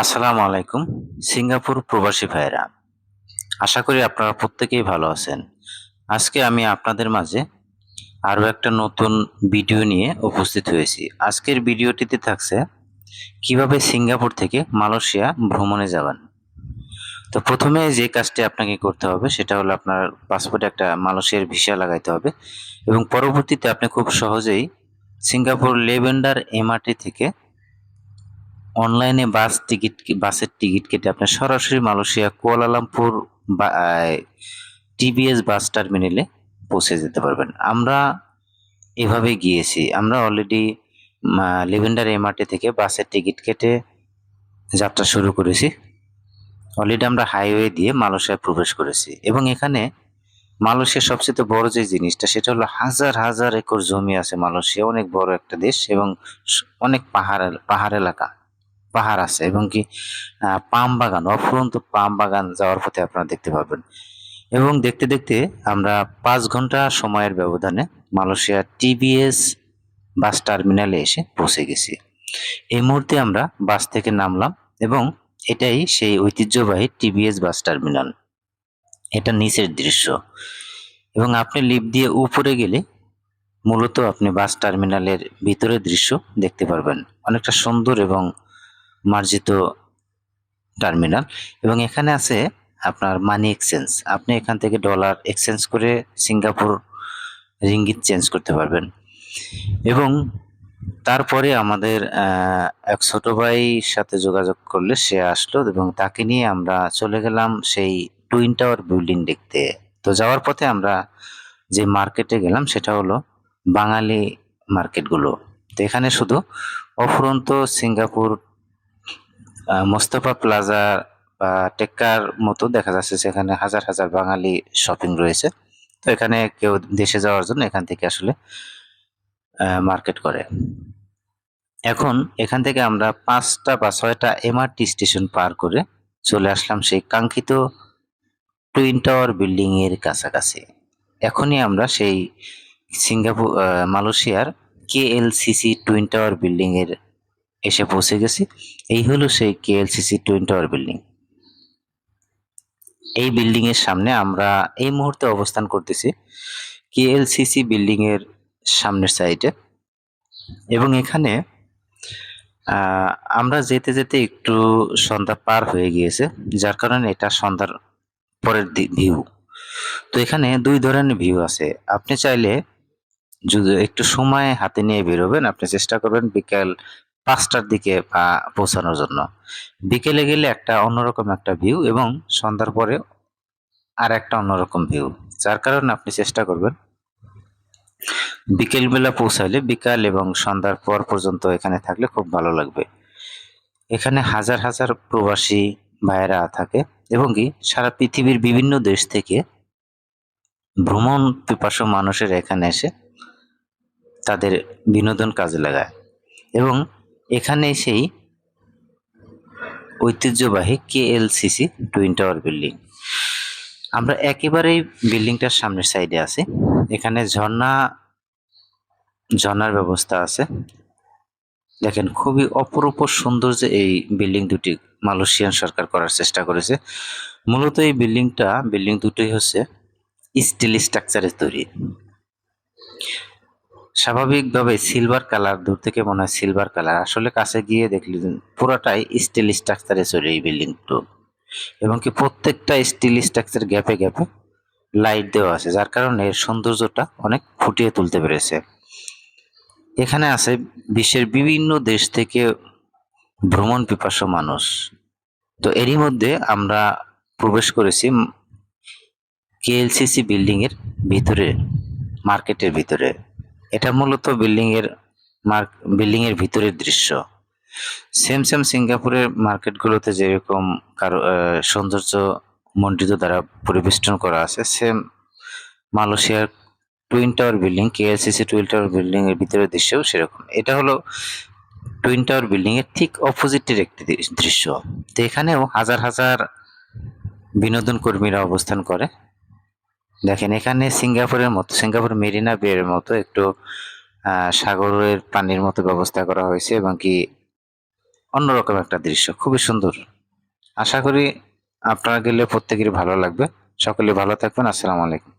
আসসালামু আলাইকুম, সিঙ্গাপুর প্রবাসী ভাইয়েরা। আশা করি আপনারা প্রত্যেকেই ভালো আছেন। আজকে আমি আপনাদের মাঝে আরও একটা নতুন ভিডিও নিয়ে উপস্থিত হয়েছি। আজকের ভিডিওটিতে থাকছে, কীভাবে সিঙ্গাপুর থেকে মালয়েশিয়া ভ্রমণে যাবেন। তো প্রথমে যে কাজটি আপনাকে করতে হবে, সেটা হলো আপনার পাসপোর্টে একটা মালয়েশিয়ার ভিসা লাগাইতে হবে এবং পরবর্তীতে আপনি খুব সহজেই সিঙ্গাপুর লেভেন্ডার এমআরটি থেকে অনলাইনে বাস টিকিট বাসের টিকিট কেটে আপনি সরাসরি মালয়েশিয়া, কুয়ালালামপুর টিবিএস বাস টার্মিনালে পৌঁছে যেতে পারবেন। আমরা এভাবে গিয়েছি। আমরা অলরেডি লেভেন্ডার এমআরটি থেকে বাসের টিকিট কেটে যাত্রা শুরু করেছি। অলরেডি আমরা হাইওয়ে দিয়ে মালয়েশিয়ায় প্রবেশ করেছি। এবং এখানে মালয়েশিয়ার সবচেয়ে বড় যে জিনিসটা, সেটা হলো হাজার হাজার একর জমি আছে মালয়েশিয়া, অনেক বড় একটা দেশ এবং অনেক পাহাড় পাহাড় এলাকা। পাহাড় আছে এবং কি পাম বাগান, অফুরন্ত পাম বাগান যাওয়ার পথে আপনারা দেখতে পাবেন এবং দেখতে দেখতে আমরা পাঁচ ঘণ্টা সময়ের ব্যবধানে মালয়েশিয়া টিবিএস বাস টার্মিনালে এসে পৌঁছে গেছি। এই মুহূর্তে আমরা বাস থেকে নামলাম এবং এটাই সেই ঐতিহ্যবাহী টিবিএস বাস টার্মিনাল। এটা নিচের দৃশ্য। এবং আপনি লিফট দিয়ে উপরে গেলে মূলত আপনি বাস টার্মিনালের ভিতরের দৃশ্য দেখতে পারবেন। অনেকটা সুন্দর এবং মার্জিত টার্মিনাল। এবং এখানে আছে আপনার মানি এক্সচেঞ্জ আপনি এখান থেকে ডলার এক্সচেঞ্জ করে সিঙ্গাপুর রিঙ্গিত চেঞ্জ করতে পারবেন। এবং তারপরে আমাদের এক ছোট ভাইয়ের সাথে যোগাযোগ করলে সে আসলো এবং তাকে নিয়ে আমরা চলে গেলাম সেই টুইন টাওয়ার বিল্ডিং দেখতে। তো যাওয়ার পথে আমরা যে মার্কেটে গেলাম সেটা হলো বাঙালি মার্কেটগুলো তো এখানে শুধু অফুরন্ত সিঙ্গাপুর মোস্তফা প্লাজা বা টেক্কার মতো দেখা যাচ্ছে সেখানে হাজার হাজার বাঙালি শপিং রয়েছে। তো এখানে কেউ দেশে যাওয়ার জন্য এখান থেকে আসলে মার্কেট করে। এখন এখান থেকে আমরা পাঁচটা বা ছয়টা এমআরটি স্টেশন পার করে চলে আসলাম সেই কাঙ্ক্ষিত টুইন টাওয়ার বিল্ডিং এর কাছাকাছি। এখনই আমরা সেই সিঙ্গাপুর মালয়েশিয়ার কেএলসিসি টুইন টাওয়ার বিল্ডিং এর এসে পৌঁছে গেছি। এই হলো সেই কেএলসিসি টুইন টাওয়ার বিল্ডিং এই বিল্ডিং এর সামনে আমরা এই মুহূর্তে অবস্থান করতেছি কেএলসিসি বিল্ডিং এর সামনের সাইডে এবং এখানে আমরা যেতে যেতে একটু সন্ধ্যা পার হয়ে গিয়েছে, যার কারণে এটা সন্ধ্যার পরের ভিউ তো এখানে দুই ধরনের ভিউ আছে। আপনি চাইলে যদি একটু সময় হাতে নিয়ে বেরোবেন, আপনি চেষ্টা করবেন বিকেল পাঁচটার দিকে পৌঁছানোর জন্য। বিকেলে গেলে একটা অন্যরকম একটা ভিউ এবং সন্ধ্যার পরে আর একটা অন্যরকম ভিউ যার কারণে আপনি চেষ্টা করবেন বিকেলবেলা পৌঁছালে বিকাল এবং সন্ধ্যার পর পর্যন্ত এখানে থাকলে খুব ভালো লাগবে। এখানে হাজার হাজার প্রবাসী ভাইয়েরা থাকে এবং কি সারা পৃথিবীর বিভিন্ন দেশ থেকে ভ্রমণ পিপাসু মানুষের এখানে এসে তাদের বিনোদন কাজে লাগায়। এবং এখানে সেই ঐতিহ্যবাহী কেএলসিসি টুইন টাওয়ার বিল্ডিং আমরা একেবারেই বিল্ডিংটার সামনের সাইডে আছি। এখানে ঝর্ণা, ঝর্ণার ব্যবস্থা আছে। দেখেন, খুবই অপরূপ সৌন্দর্য এই বিল্ডিং দুটি মালয়েশিয়ান সরকার করার চেষ্টা করেছে। মূলত এই বিল্ডিংটা বিল্ডিং দুটোই হচ্ছে স্টিল স্ট্রাকচারে তৈরি। স্বাভাবিকভাবে সিলভার কালার দূর থেকে মনে হয় সিলভার কালার আসলে কাছে গিয়ে দেখলি পুরোটাই স্টিল স্ট্রাকচারে তৈরি এই বিল্ডিংটো এবং কি প্রত্যেকটা স্টিল স্ট্রাকচার গ্যাপে গ্যাপে লাইট দেওয়া আছে, যার কারণে এর সৌন্দর্যটা অনেক ফুটিয়ে তুলতে পেরেছে। এখানে আছে বিশ্বের বিভিন্ন দেশ থেকে ভ্রমণ পিপাসু মানুষ। তো এরই মধ্যে আমরা প্রবেশ করেছি কেএলসিসি বিল্ডিং এর ভিতরে মার্কেটের ভিতরে। এটা মূলত বিল্ডিং এর মার্ক বিল্ডিং এর ভিতরের দৃশ্য। সেম সেম সিঙ্গাপুরের মার্কেটগুলোতে যেরকম কারও সৌন্দর্য মণ্ডিত দ্বারা পরিবেষ্টন করা আছে সেম মালয়েশিয়ার twin tower building KLCC twin tower building এর ভিতরের দৃশ্যও সেরকম। এটা হলো টুইন টাওয়ার বিল্ডিং এর ঠিক অপোজিটের একটি দৃশ্য। তো এখানেও হাজার হাজার বিনোদন কর্মীরা অবস্থান করে। দেখেন, এখানে সিঙ্গাপুরের মতো, সিঙ্গাপুর মেরিনা বের মতো একটু সাগরের পানির মতো ব্যবস্থা করা হয়েছে এবং কি অন্যরকম একটা দৃশ্য, খুবই সুন্দর। আশা করি আপনারা গেলে প্রত্যেকেরই ভালো লাগবে। সকলে ভালো থাকবেন। আসসালামু আলাইকুম।